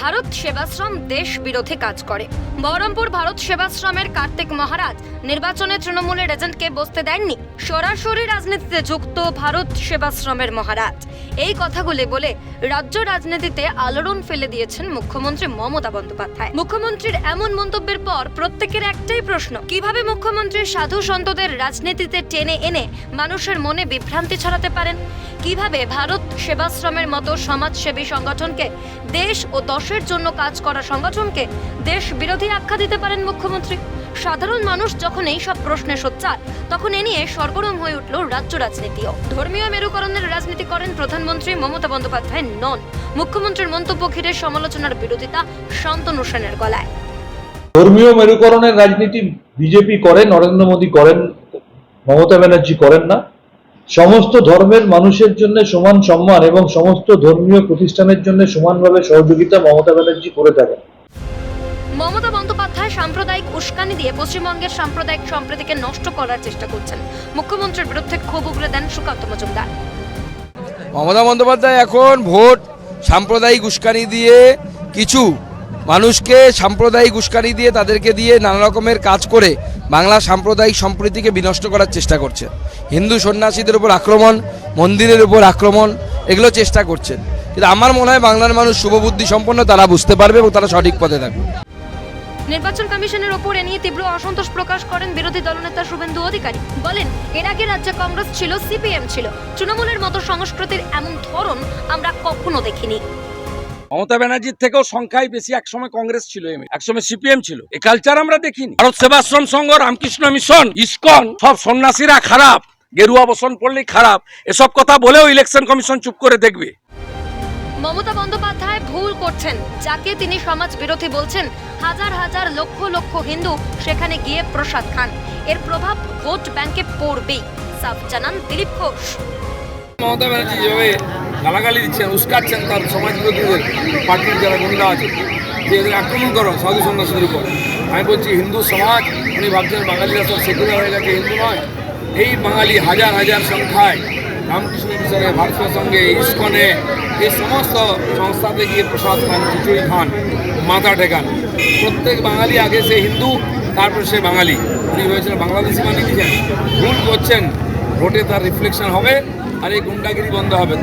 ভারত সেবাশ্রম দেশ বিরোধী কাজ করে। বহরমপুর ভারত সেবাশ্রমের কার্তিক মহারাজ নির্বাচনে তৃণমূলের এজেন্টকে বসতে দেননি। সরাসরি রাজনীতিতে যুক্ত ভারত সেবাশ্রমের মহারাজ। এই কথাগুলি বলে রাজ্য রাজনীতিতে আলোড়ন ফেলে দিয়েছেন মুখ্যমন্ত্রী মমতা বন্দ্যোপাধ্যায়। মুখ্যমন্ত্রীর এমন মন্তব্যের পর প্রত্যেকের একটাই প্রশ্ন, কীভাবে মুখ্যমন্ত্রী সাধু সন্তদের রাজনীতিতে টেনে এনে মানুষের মনে বিভ্রান্তি ছড়াতে পারেন? কীভাবে ভারত সেবাশ্রমের মতো সমাজসেবী সংগঠনকে দেশ ও দশের জন্য কাজ করা সংগঠনকে দেশ বিরোধী আখ্যা দিতে পারেন মুখ্যমন্ত্রী। সাধারণ মানুষ যখন এই সব প্রশ্নে সোচ্চার, তখন এ নিয়ে সরগরম হয়ে উঠল রাজ্য রাজনীতিও। ধর্মীয় মেরুকরণের রাজনীতি করেন প্রধানমন্ত্রী মমতা বন্দ্যোপাধ্যায় নন। মুখ্যমন্ত্রীর মন্তব্য ঘিরে সমালোচনার বিরোধিতা শান্তনু সেনের গলায়। ধর্মীয় মেরুকরণের রাজনীতি বিজেপি করে নরেন্দ্র মোদী করেন, মমতা ব্যানার্জি করেন না। সমস্ত ধর্মের মানুষের জন্য সমান সম্মান এবং সমস্ত ধর্মীয় প্রতিষ্ঠানের জন্য সমানভাবে সহযোগিতা মমতা ব্যানার্জি করে থাকেন। মমতা বন্দ্যোপাধ্যায় সাম্প্রদায়িক উস্কানি দিয়ে পশ্চিমবঙ্গের সাম্প্রদায়িক সম্প্রীতিকে নষ্ট করার চেষ্টা করছেন। মুখ্যমন্ত্রীর বিরুদ্ধে ক্ষোভ উগরে দেন সুকান্ত মজুমদার। মমতা বন্দ্যোপাধ্যায় এখন ভোট সাম্প্রদায়িক উস্কানি দিয়ে কিছু মানুষকে সাম্প্রদায়িক উস্কানি দিয়ে তাদেরকে দিয়ে নানা রকমের কাজ করে বাংলা সাম্প্রদায়িক সম্প্রীতিকে বিনষ্ট করার চেষ্টা করছে। হিন্দু সন্ন্যাসীদের উপর আক্রমণ, মন্দিরের উপর আক্রমণ, এগুলো চেষ্টা করছেন কিন্তু আমার মনে হয় বাংলার মানুষ শুভবুদ্ধি সম্পন্ন তারা বুঝতে পারবে এবং তারা সঠিক পথে থাকবে। নির্বাচন কমিশনের ওপর এ নিয়ে তীব্র অসন্তোষ প্রকাশ করেন বিরোধী দলনেতা শুভেন্দু অধিকারী। বলেন, এর আগে রাজ্যে কংগ্রেস ছিল, সিপিএম ছিল। তৃণমূলের মতো সংস্কৃতির এমন ধরন আমরা কখনো দেখিনি। মমতা ব্যানার্জির থেকেও সংখ্যায় বেশি। একসময় কংগ্রেস ছিল একসময় সিপিএম ছিল। এই কালচার আমরা দেখিনি। ভারত সেবাশ্রম সংঘ, রামকৃষ্ণ মিশন, ইস্কন, সব সন্ন্যাসীরা খারাপ। গেরুয়া বসন পড়লেই খারাপ। এসব কথা বলেও ইলেকশন কমিশন চুপ করে দেখবে। মমতা বন্দ্যোপাধ্যায় ভুল করছেন। যাকে তিনি সমাজ বিরোধী বলছেন, হাজার হাজার লক্ষ লক্ষ হিন্দু সেখানে গিয়ে প্রসাদ খান। এর প্রভাব ভোট ব্যাংকে পড়বেই। সাফ জানান দিলীপ ঘোষ। মমতা ব্যানার্জি যেভাবে গালাগালি দিচ্ছেন, উস্কাচ্ছেন তার সমাজ বিরোধীদের, পার্টির যারা গুন্ডা আছে, যে এদের আক্রমণ করো সাধু সন্ন্যাসীদের উপর। আমি বলছি, হিন্দু সমাজ, উনি ভাবছেন বাঙালিরা সব সেকুলার হয়ে গেছে, হিন্দু নয়। এই বাঙালি হাজার হাজার সংখ্যায় রামকৃষ্ণ মিশনে, ভারতীয় সঙ্গে, ইস্কনে, এই সমস্ত সংস্থাতে গিয়ে প্রসাদ খান, খিচুড়ি খান, মাথা ঠেকান। প্রত্যেক বাঙালি আগে সে হিন্দু, তারপরে সে বাঙালি। উনি ভেবেছেন বাংলাদেশি মানে নিয়েছেন ভুল করছেন। ভোটে তার রিফ্লেকশন হবে আর এই গুন্ডাগিরি বন্ধ হবে।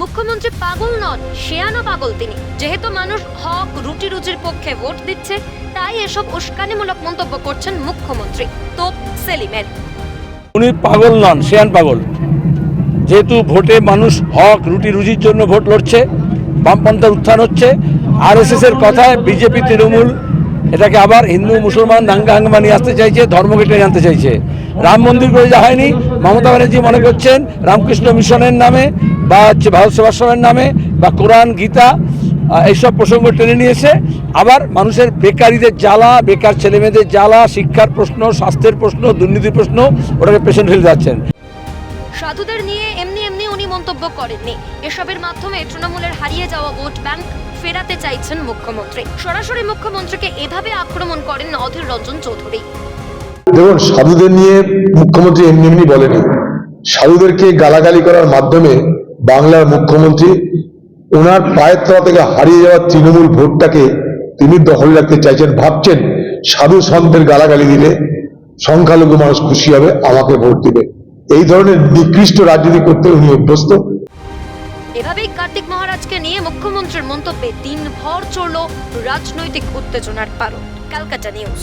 মুখ্যমন্ত্রী পাগল নন শেয়ানো পাগল তিনি। যেহেতু মানুষ হক রুটি রুচির পক্ষে ভোট দিচ্ছে তাই এসব উস্কানিমূলক মন্তব্য করছেন মুখ্যমন্ত্রী তোপ সেলিমের। উনি পাগল নন শেয়ান পাগল। যেহেতু ভোটে মানুষ হক রুটি রুজির জন্য ভোট লড়ছে বামপন্থার উত্থান হচ্ছে আর এর কথায় বিজেপি তৃণমূল এটাকে আবার হিন্দু, মুসলমান, দাঙ্গা, হাঙ্গামা নিয়ে আসতে চাইছে ধর্মকে টেনে আনতে চাইছে। রাম মন্দির করে যা হয়নি, মমতা ব্যানার্জি মনে করছেন রামকৃষ্ণ মিশনের নামে বা হচ্ছে ভারত সেবাশ্রমের নামে বা কোরআন, গীতা এইসব প্রসঙ্গ টেনে নিয়েছে আবার মানুষের বেকারীদের জ্বালা, বেকার ছেলেমেয়েদের জ্বালা, শিক্ষার প্রশ্ন, স্বাস্থ্যের প্রশ্ন, দুর্নীতির প্রশ্ন, ওটাকে পেছনে ফেলে যাচ্ছেন। সাধুদের নিয়ে এমনি এমনি উনি মন্তব্য করেননি। এসবের মাধ্যমে তৃণমূলের হারিয়ে যাওয়া ভোট ব্যাংক ফেরাতে চাইছেন মুখ্যমন্ত্রী। সরাসরি মুখ্যমন্ত্রীকে এভাবে আক্রমণ করেন অধীর রঞ্জন চৌধুরী। দেখুন, সাধুদের নিয়ে মুখ্যমন্ত্রী এমনি এমনি বলেনি। সাধুদেরকে গালাগালি করার মাধ্যমে বাংলার মুখ্যমন্ত্রী ওনার পায়ের তলা থেকে হারিয়ে যাওয়া তৃণমূল ভোটটাকে তিনি দখলে রাখতে চাইছেন। ভাবছেন, সাধু সন্তের গালাগালি দিলে সংখ্যালঘু মানুষ খুশি হবে, আমাকে ভোট দিবে। এই ধরনের নিকৃষ্ট রাজনীতি করতে উনি অভ্যস্ত। এভাবেই কার্তিক মহারাজকে নিয়ে মুখ্যমন্ত্রীর মন্তব্যে দিনভর চলল রাজনৈতিক উত্তেজনার পারদ। Calcutta news.